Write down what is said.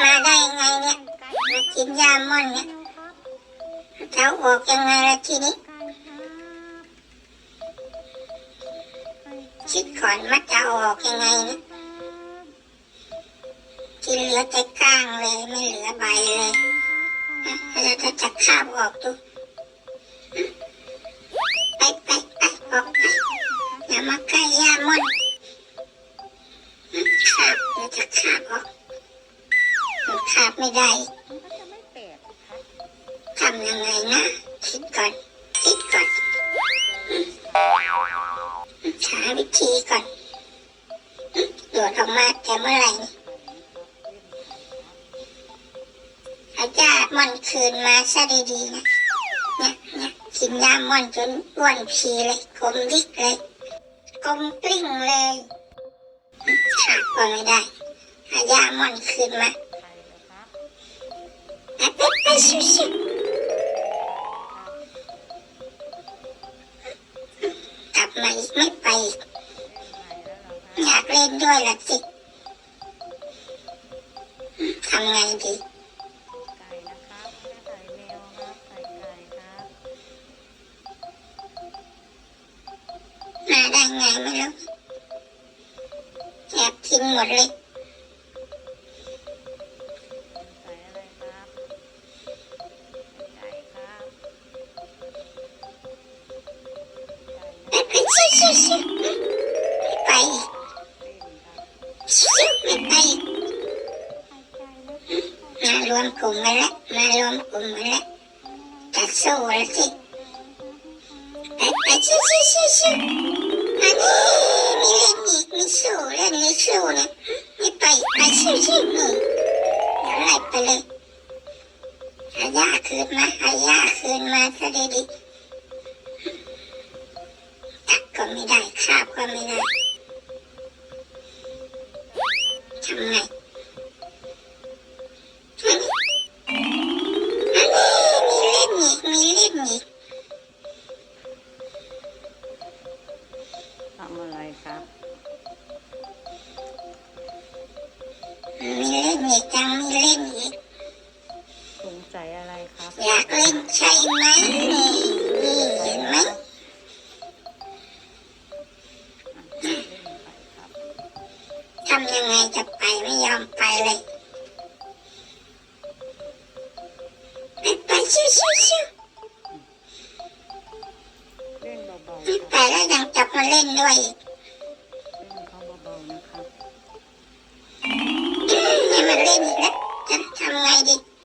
มาได้ยาม่อนเนี่ยจะเอาออกยังไงล่ะทีนี้คิดก่อนว่าจะออกยังไงเนะที่เหลือแต่ก้างเลยไม่เหลือใบเลยนะเราจะจะคาบออกดูไปไปไปออกไปอย่ามาใกล้ยาม่อนคาบเราจะคาบออก มันคาบไม่ได้มันก็จะไม่แตกครับทำยังไงนะคิดก่อนคิดก่อนหาวิธีก่อนโดดออกมาแต่เมื่อไหร่อาจารย์มันคืนมาซะดีๆนะเนี่ยเนี่ยกินยามันจนอ้วนพีเลยกลมดิกเลยกลมกลิ้งเลยขาดก็ไม่ได้อายามันคืนมา กลับมาอีกไม่ไป อยากเล่นด้วยละสิทำไงดีมาได้ไงไม่รู้แอบกินหมดเลย มารวมกลุ่มมาแล้วมารวมกลุ่มมาแล้วจะสู้แล้วสิไปไปชิชิชิชิอันนี้มีเล่นอีกมีสู้เล่นมีสู้เนี่ไม่ไปอีกไปชิชินี่เดี๋ยวไล่ไปเลยเอาย่าคืนมาเอาย่าคืนมาซะดีๆตักก็ไม่ได้คาบก็ไม่ได้ นอีกทำอะไรครับมีเล่นอีกจังมีเล่นอีกสงสัยอะไรครับ อยากเล่นใช่ไหมนี่นี่เห็นไหมเล่นไปครับทำยังไงจะไปไม่ยอมไปเลยไปไป ชิวชิวชิวเล่นเบาๆไม่คไปรับแล้วยังจับมาเล่นด้วยอีกเล่นเขาเบาๆนะครับนี่มันเล่นอีกแล้วจะทำไงดี